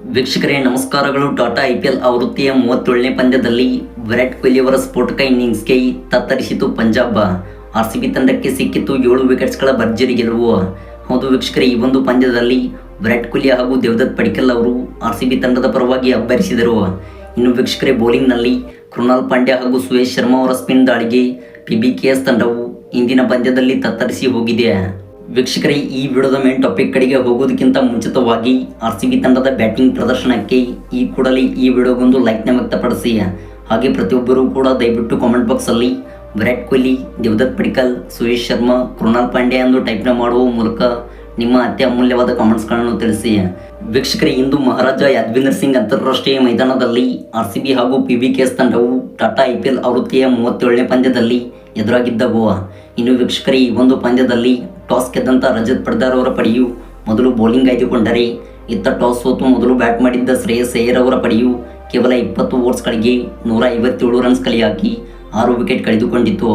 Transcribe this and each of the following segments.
ವೀಕ್ಷಕರೇ, ನಮಸ್ಕಾರಗಳು. Tata I P L ಆವೃತ್ತಿಯ ಮೂವತ್ತೇಳನೇ ಪಂದ್ಯದಲ್ಲಿ ವಿರಾಟ್ ಕೊಹ್ಲಿ ಅವರ ಸ್ಫೋಟಕ ಇನ್ನಿಂಗ್ಸ್ಗೆ ತತ್ತರಿಸಿತು ಪಂಜಾಬ್. ಆರ್ ಸಿ ಬಿ ತಂಡಕ್ಕೆ ಸಿಕ್ಕಿತು ಏಳು ವಿಕೆಟ್ಸ್ಗಳ ಭರ್ಜರಿ ಗೆಲುವು. ಹೌದು ವೀಕ್ಷಕರೇ, ಈ ಒಂದು ಪಂದ್ಯದಲ್ಲಿ ವಿರಾಟ್ ಕೊಹ್ಲಿ ಹಾಗೂ ದೇವದತ್ ಪಡಿಕಲ್ ಅವರು ಆರ್ ಸಿ ಬಿ ತಂಡದ ಪರವಾಗಿ ಅಬ್ಬರಿಸಿದರು. ಇನ್ನು ವೀಕ್ಷಕರೇ ಬೌಲಿಂಗ್ನಲ್ಲಿ ಕೃಣಾಲ್ ಪಾಂಡ್ಯ ಹಾಗೂ ಸುರೇಶ್ ಶರ್ಮಾ ಅವರ ಸ್ಪಿನ್ ದಾಳಿಗೆ ಪಿ ಬಿ ಕೆ ಎಸ್ ತಂಡವು ಇಂದಿನ ಪಂದ್ಯದಲ್ಲಿ ತತ್ತರಿಸಿ ಹೋಗಿದೆ. ವೀಕ್ಷಕರೇ, ಈ ವಿಡಿಯೋದ ಮೇನ್ ಟಾಪಿಕ್ ಕಡೆಗೆ ಹೋಗೋದಕ್ಕಿಂತ ಮುಂಚಿತವಾಗಿ ಆರ್ ಸಿ ಬಿ ತಂಡದ ಬ್ಯಾಟಿಂಗ್ ಪ್ರದರ್ಶನಕ್ಕೆ ಈ ಕೂಡಲೇ ಈ ವಿಡಿಯೋಗೊಂದು ಲೈಕ್ನ ವ್ಯಕ್ತಪಡಿಸಿ. ಹಾಗೆ ಪ್ರತಿಯೊಬ್ಬರೂ ಕೂಡ ದಯವಿಟ್ಟು ಕಾಮೆಂಟ್ ಬಾಕ್ಸಲ್ಲಿ ವಿರಾಟ್ ಕೊಹ್ಲಿ, ದೇವದತ್ ಪಡಿಕಲ್, ಸುರೇಶ್ ಶರ್ಮಾ, ಕೃಣಾಲ್ ಪಾಂಡ್ಯ ಎಂದು ಟೈಪ್ನ ಮಾಡುವ ಮೂಲಕ ನಿಮ್ಮ ಅತಿ ಅಮೂಲ್ಯವಾದ ಕಾಮೆಂಟ್ಸ್ಗಳನ್ನು ತಿಳಿಸಿ. ವೀಕ್ಷಕರೇ, ಇಂದು ಮಹಾರಾಜ ಯಾದವೀಂದ್ರ ಸಿಂಗ್ ಅಂತಾರಾಷ್ಟ್ರೀಯ ಮೈದಾನದಲ್ಲಿ ಆರ್ ಸಿ ಬಿ ಹಾಗೂ ಪಿ ಬಿ ಕೆ ಎಸ್ ತಂಡವು ಟಾಟಾ ಐ ಪಿ ಎಲ್ ಆವೃತ್ತಿಯ ಮೂವತ್ತೇಳನೇ ಪಂದ್ಯದಲ್ಲಿ ಎದುರಾಗಿದ್ದವು ಇನ್ನು ವೀಕ್ಷಕರೇ, ಈ ಒಂದು ಪಂದ್ಯದಲ್ಲಿ ಟಾಸ್ ಗೆದ್ದಂಥ ರಜತ್ ಪಡ್ದಾರ್ ಅವರ ಪಡೆಯು ಮೊದಲು ಬೌಲಿಂಗ್ ಆಯ್ದುಕೊಂಡರೆ, ಇತ್ತ ಟಾಸ್ ಸೋತು ಮೊದಲು ಬ್ಯಾಟ್ ಮಾಡಿದ್ದ ಶ್ರೇಯಸ್ ಅಯ್ಯರ್ ಅವರ ಪಡೆಯು ಕೇವಲ ಇಪ್ಪತ್ತು ಓವರ್ಸ್ಗಳಿಗೆ ನೂರ ಐವತ್ತೇಳು ರನ್ಸ್ ಕಲಿಯಾಕಿ ಆರು ವಿಕೆಟ್ ಕಳೆದುಕೊಂಡಿತ್ತು.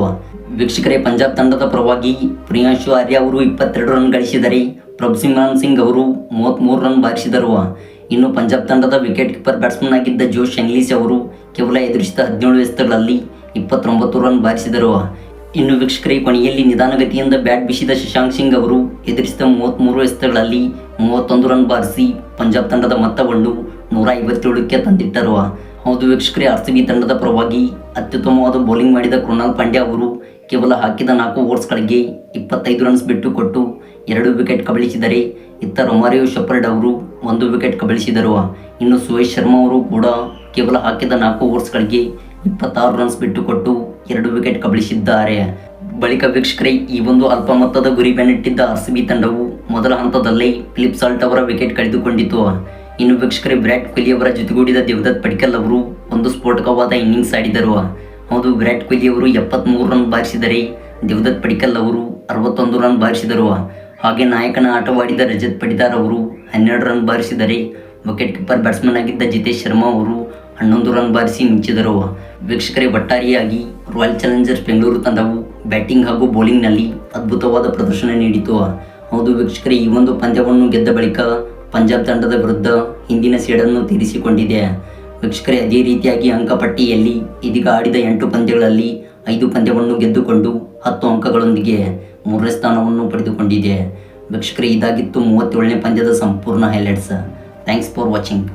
ವೀಕ್ಷಕರೇ, ಪಂಜಾಬ್ ತಂಡದ ಪರವಾಗಿ ಪ್ರಿಯಾಂಶು ಆರ್ಯ ಅವರು ಇಪ್ಪತ್ತೆರಡು ರನ್ ಗಳಿಸಿದರೆ ಪ್ರಭುಸಿಮ್ರಾನ್ ಸಿಂಗ್ ಅವರು ಮೂವತ್ತ್ಮೂರು ರನ್ ಬಾರಿಸಿದರು. ಇನ್ನು ಪಂಜಾಬ್ ತಂಡದ ವಿಕೆಟ್ ಕೀಪರ್ ಬ್ಯಾಟ್ಸ್ಮನ್ ಆಗಿದ್ದ ಜೋಶ್ ಶಂಗ್ಲೀಸ್ ಅವರು ಕೇವಲ ಎದುರಿಸಿದ ಹದಿನೇಳು ಎಸೆತಗಳಲ್ಲಿ ಇಪ್ಪತ್ತೊಂಬತ್ತು ರನ್ ಬಾರಿಸಿದರು. ಇನ್ನು ವೀಕ್ಷಕರೇ ಕೊನೆಯಲ್ಲಿ ನಿಧಾನಗತಿಯಿಂದ ಬ್ಯಾಟ್ ಬೀಸಿದ ಶಶಾಂಕ್ ಸಿಂಗ್ ಅವರು ಎದುರಿಸಿದ ಮೂವತ್ತ್ಮೂರು ಎಸೆತಗಳಲ್ಲಿ ಮೂವತ್ತೊಂದು ರನ್ ಬಾರಿಸಿ ಪಂಜಾಬ್ ತಂಡದ ಮೊತ್ತವನ್ನು ನೂರ ಐವತ್ತೇಳಕ್ಕೆ ತಂದಿಟ್ಟರು. ಹೌದು ವೀಕ್ಷಕರೇ, ಆರ್ ಸಿ ತಂಡದ ಪರವಾಗಿ ಅತ್ಯುತ್ತಮವಾದ ಬೌಲಿಂಗ್ ಮಾಡಿದ ಕೃಣಾಲ್ ಪಾಂಡ್ಯ ಅವರು ಕೇವಲ ಹಾಕಿದ ನಾಲ್ಕು ಓವರ್ಸ್ಗಳಿಗೆ ಇಪ್ಪತ್ತೈದು ರನ್ಸ್ ಬಿಟ್ಟು ಕೊಟ್ಟು ಎರಡು ವಿಕೆಟ್ ಕಬಳಿಸಿದರೆ, ಇತ್ತ ರೊಮಾರಿಯೋ ಶಪರ್ಡ್ ಅವರು ಒಂದು ವಿಕೆಟ್ ಕಬಳಿಸಿದರು. ಇನ್ನು ಸುಹೇಶ್ ಶರ್ಮಾ ಅವರು ಕೂಡ ಕೇವಲ ಹಾಕಿದ ನಾಲ್ಕು ಓವರ್ಸ್ಗಳಿಗೆ ಇಪ್ಪತ್ತಾರು ರನ್ಸ್ ಬಿಟ್ಟು ಕೊಟ್ಟು ಎರಡು ವಿಕೆಟ್ ಕಬಳಿಸಿದ್ದಾರೆ. ಬಳಿಕ ವೀಕ್ಷಕರೇ, ಈ ಒಂದು ಅಲ್ಪ ಮೊತ್ತದ ಗುರಿ ಬೆನ್ನಟ್ಟಿದ್ದ ಆರ್ ಸಿ ಬಿ ತಂಡವು ಮೊದಲ ಹಂತದಲ್ಲೇ ಫಿಲಿಪ್ ಸಾಲ್ಟ್ ಅವರ ವಿಕೆಟ್ ಕಳೆದುಕೊಂಡಿತು. ಇನ್ನು ವೀಕ್ಷಕರೇ, ವಿರಾಟ್ ಕೊಹ್ಲಿ ಅವರ ಜೊತೆಗೂಡಿದ ದೇವದತ್ ಪಡಿಕಲ್ ಅವರು ಒಂದು ಸ್ಫೋಟಕವಾದ ಇನ್ನಿಂಗ್ಸ್ ಆಡಿದರು. ಹೌದು, ವಿರಾಟ್ ಕೊಹ್ಲಿ ಅವರು ಎಪ್ಪತ್ತ್ಮೂರು ರನ್ ಬಾರಿಸಿದರೆ ದೇವದತ್ ಪಡಿಕಲ್ ಅವರು ಅರವತ್ತೊಂದು ರನ್ ಬಾರಿಸಿದರು. ಹಾಗೆ ನಾಯಕನ ಆಟವಾಡಿದ ರಜತ್ ಪಡಿದಾರ್ ಅವರು ಹನ್ನೆರಡು ರನ್ ಬಾರಿಸಿದರೆ ವಿಕೆಟ್ ಕೀಪರ್ ಬ್ಯಾಟ್ಸ್ಮನ್ ಆಗಿದ್ದ ಜಿತೇಶ್ ಶರ್ಮಾ ಅವರು ಹನ್ನೊಂದು ರನ್ ಬಾರಿಸಿ ಮಿಂಚಿದರು. ವೀಕ್ಷಕರೇ, ಒಟ್ಟಾರೆಯಾಗಿ ರಾಯಲ್ ಚಾಲೆಂಜರ್ಸ್ ಬೆಂಗಳೂರು ತಂಡವು ಬ್ಯಾಟಿಂಗ್ ಹಾಗೂ ಬೌಲಿಂಗ್ನಲ್ಲಿ ಅದ್ಭುತವಾದ ಪ್ರದರ್ಶನ ನೀಡಿತು. ಹೌದು ವೀಕ್ಷಕರೇ, ಈ ಒಂದು ಪಂದ್ಯವನ್ನು ಗೆದ್ದ ಬಳಿಕ ಪಂಜಾಬ್ ತಂಡದ ವಿರುದ್ಧ ಹಿಂದಿನ ಸೇಡನ್ನು ತೀರಿಸಿಕೊಂಡಿದೆ. ವೀಕ್ಷಕರೇ, ಅದೇ ರೀತಿಯಾಗಿ ಅಂಕಪಟ್ಟಿಯಲ್ಲಿ ಇದೀಗ ಆಡಿದ ಎಂಟು ಪಂದ್ಯಗಳಲ್ಲಿ ಐದು ಪಂದ್ಯವನ್ನು ಗೆದ್ದುಕೊಂಡು ಹತ್ತು ಅಂಕಗಳೊಂದಿಗೆ ಮೂರನೇ ಸ್ಥಾನವನ್ನು ಪಡೆದುಕೊಂಡಿದೆ. ವೀಕ್ಷಕರೇ, ಇದಾಗಿತ್ತು ಮೂವತ್ತೇಳನೇ ಪಂದ್ಯದ ಸಂಪೂರ್ಣ ಹೈಲೈಟ್ಸ್ ಥ್ಯಾಂಕ್ಸ್ ಫಾರ್ ವಾಚಿಂಗ್